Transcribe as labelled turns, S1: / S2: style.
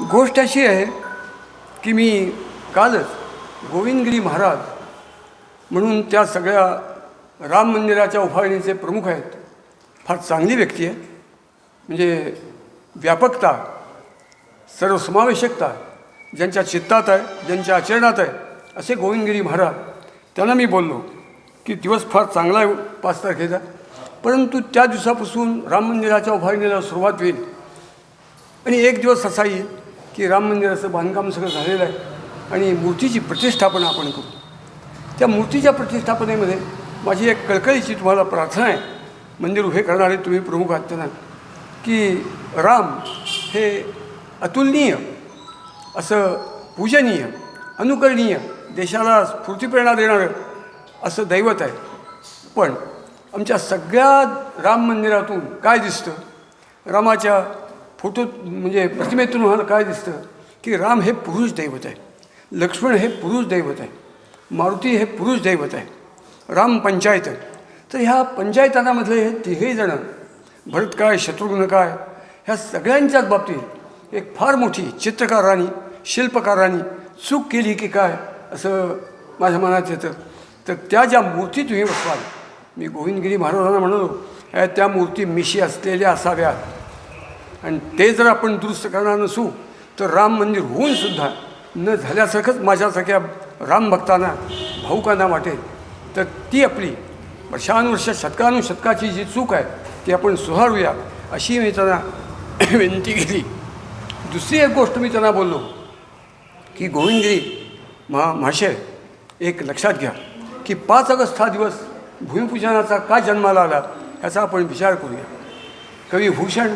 S1: गोष्ट अशी आहे की मी कालच गोविंदगिरी महाराज म्हणून त्या सगळ्या राम मंदिराच्या उभारणीचे प्रमुख आहेत. फार चांगली व्यक्ती आहे. म्हणजे व्यापकता सर्वसमावेशकता ज्यांच्या चित्तात आहे ज्यांच्या आचरणात आहे असे गोविंदगिरी महाराज. त्यांना मी बोललो की दिवस फार चांगला आहे पाच तारखेचा परंतु त्या दिवसापासून राम मंदिराच्या उभारणीला सुरुवात होईल. आणि एक दिवस असा येईल की राम मंदिराचं बांधकाम सगळं झालेलं आहे आणि मूर्तीची प्रतिष्ठापना आपण करू. त्या मूर्तीच्या प्रतिष्ठापनेमध्ये माझी एक कळकळीची तुम्हाला प्रार्थना आहे. मंदिर उभे करणारे तुम्ही प्रमुख आहात त्यांना की राम हे अतुलनीय असं पूजनीय अनुकरणीय देशाला स्फूर्तीप्रेरणा देणारं असं दैवत आहे. पण आमच्या सगळ्या राम मंदिरातून काय दिसतं? रामाच्या फोटो म्हणजे प्रतिमेतून मला काय दिसतं? की राम हे पुरुष दैवत आहे. लक्ष्मण हे पुरुष दैवत आहे. मारुती हे पुरुष दैवत आहे. राम पंचायत तर ह्या पंचायतांमधले हे तिघेही जणं भरत काय शत्रुघ्न काय ह्या सगळ्यांच्याच बाबतीत एक फार मोठी चित्रकारांनी शिल्पकारांनी चूक केली की काय असं माझ्या मनात येतं. तर त्या ज्या मूर्ती तुम्ही बसवाल मी गोविंदगिरी महाराजांना म्हणालो त्या मूर्ती मिशी असलेल्या असाव्यात. आणि ते जर आपण दुरुस्त करणार नसू तर राम मंदिर होऊन सुद्धा न झाल्यासारखंच माझ्यासारख्या राम भक्तांना भाऊकांना वाटेल. तर ती आपली वर्षानुवर्ष शतकानुशतकाची जी चूक आहे ती आपण सुधारूया अशी मी त्यांना विनंती केली. दुसरी एक गोष्ट मी त्यांना बोललो की गोविंदगिरी महा महाशय एक लक्षात घ्या की पाच ऑगस्ट हा दिवस भूमिपूजनाचा का जन्माला आला याचा आपण विचार करूया. कवी भूषण